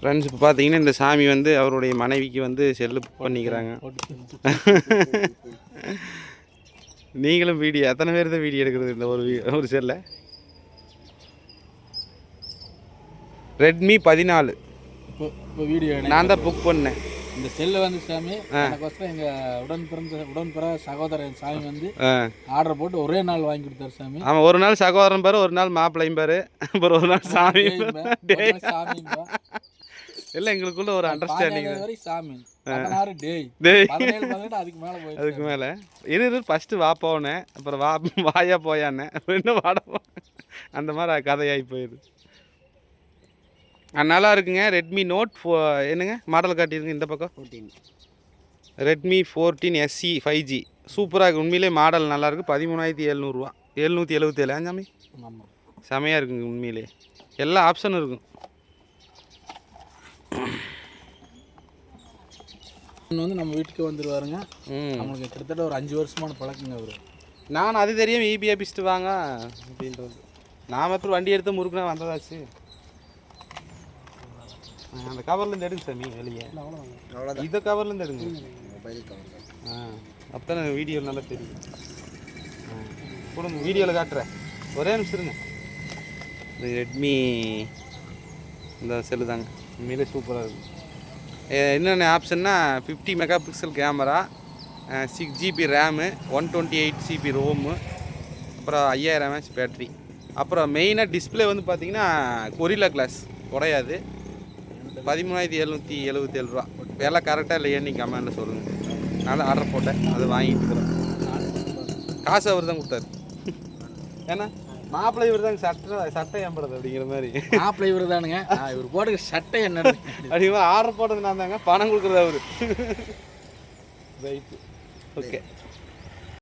Friends இப்போ பார்த்தீங்கன்னா இந்த சாமி வந்து அவருடைய மனைவிக்கு வந்து செல்லு புக் பண்ணிக்கிறாங்க. நீங்களும் வீடியோ எத்தனை பேர் தான் வீடியோ எடுக்கிறது இந்த ஒரு ஒரு செல்ல? ரெட்மி பதினாலு. வீடியோ நான் தான் புக் பண்ணேன். இந்த செல்லு வந்து சாமி எனக்கோசரம் எங்க உடன் பிறந்த உடன் பிற சகோதரன் சாமி வந்து ஆர்டர் போட்டு ஒரே நாள் வாங்கி கொடுத்தாரு சாமி. ஆமாம் ஒரு நாள் சகோதரன் பாரு ஒரு நாள் மாப்பிள்ளையும் பாரு அப்புறம் ஒரு நாள் சாமி டேய்ம்பா, எல்லாம் எங்களுக்குள்ள ஒரு அண்டர்ஸ்டாண்டிங் சாமி. அதுக்கு மேல போயிடுச்சு அதுக்கு மேலே. இரு இரு ஃபஸ்ட்டு வா போனேன். அப்புறம் வா வாயா போயானே இன்னும் வாட அந்த மாதிரி கதையாகி போயிடுது. நல்லா இருக்குங்க. ரெட்மி நோட் ஃபோ என்னங்க? மாடல் காட்டியிருங்க இந்த பக்கம். Redmi fourteen S C five சூப்பராக இருக்குது உண்மையிலே மாடல் நல்லாயிருக்கு பதிமூணாயிரத்தி எழுநூறுவா. எழுநூற்றி எழுபத்தேழு ஆமா செமையாக இருக்குங்க உண்மையிலே. எல்லா ஆப்ஷனும் இருக்கும். வந்து நம்ம வீட்டுக்கு வந்துருவாருங்க. ம். நம்மளுக்கு கிட்டத்தட்ட ஒரு அஞ்சு வருஷமான பழக்கங்க அவரு. நான் அது தெரியாம E இபி ஆபிஸ்ட்டு வாங்க அப்படின்றது. நாம் எப்படி வண்டி எடுத்து முறுக்குனா வந்ததாச்சு. அந்த கவர்லேருந்து எடுங்க சாமி வெளியே. இந்த கவர்லேருந்து எடுங்க. ஆ அப்போ தான் வீடியோ நல்லா தெரியும். ஆ கொடுங்க வீடியோவில் காட்டுறேன். ஒரே நிமிஷம் இருங்க. இது ரெட்மி இந்த செல்லு தாங்க. உண்மையிலே சூப்பராக இருக்குது என்னென்ன ஆப்ஷன்னா fifty mega pixel camera six GB RAM one twenty eight GB ROM அப்புறம் ஐயாயிரம் எம்ஹெச் பேட்ரி அப்புறம் மெயினாக டிஸ்ப்ளே வந்து பார்த்தீங்கன்னா கொரில்லா கிளாஸ் உடையாது. பதிமூணாயிரத்தி எழுநூற்றி எழுபத்தேழு ரூபா. எல்லாம் கரெக்டாக இல்லையா நீங்கள் கமெண்டில் சொல்லுங்கள் நான் ஆர்டர் போட்டேன். அது வாங்கிட்டு இருக்கிறேன். காசு அவர் தான் கொடுத்தாரு. ஏன்னா மாப்பிள்ளை இவர் தான் சட்டை சட்டை ஏம்படுறது அப்படிங்கிற மாதிரி. மாப்பிள்ளை இவரு தானுங்க இவர் போட்டுக்க சட்டை என்ன அப்படிங்களா ஆர்டர் போட்டது நான் தாங்க பணம் கொடுக்குறது அவரு. Right okay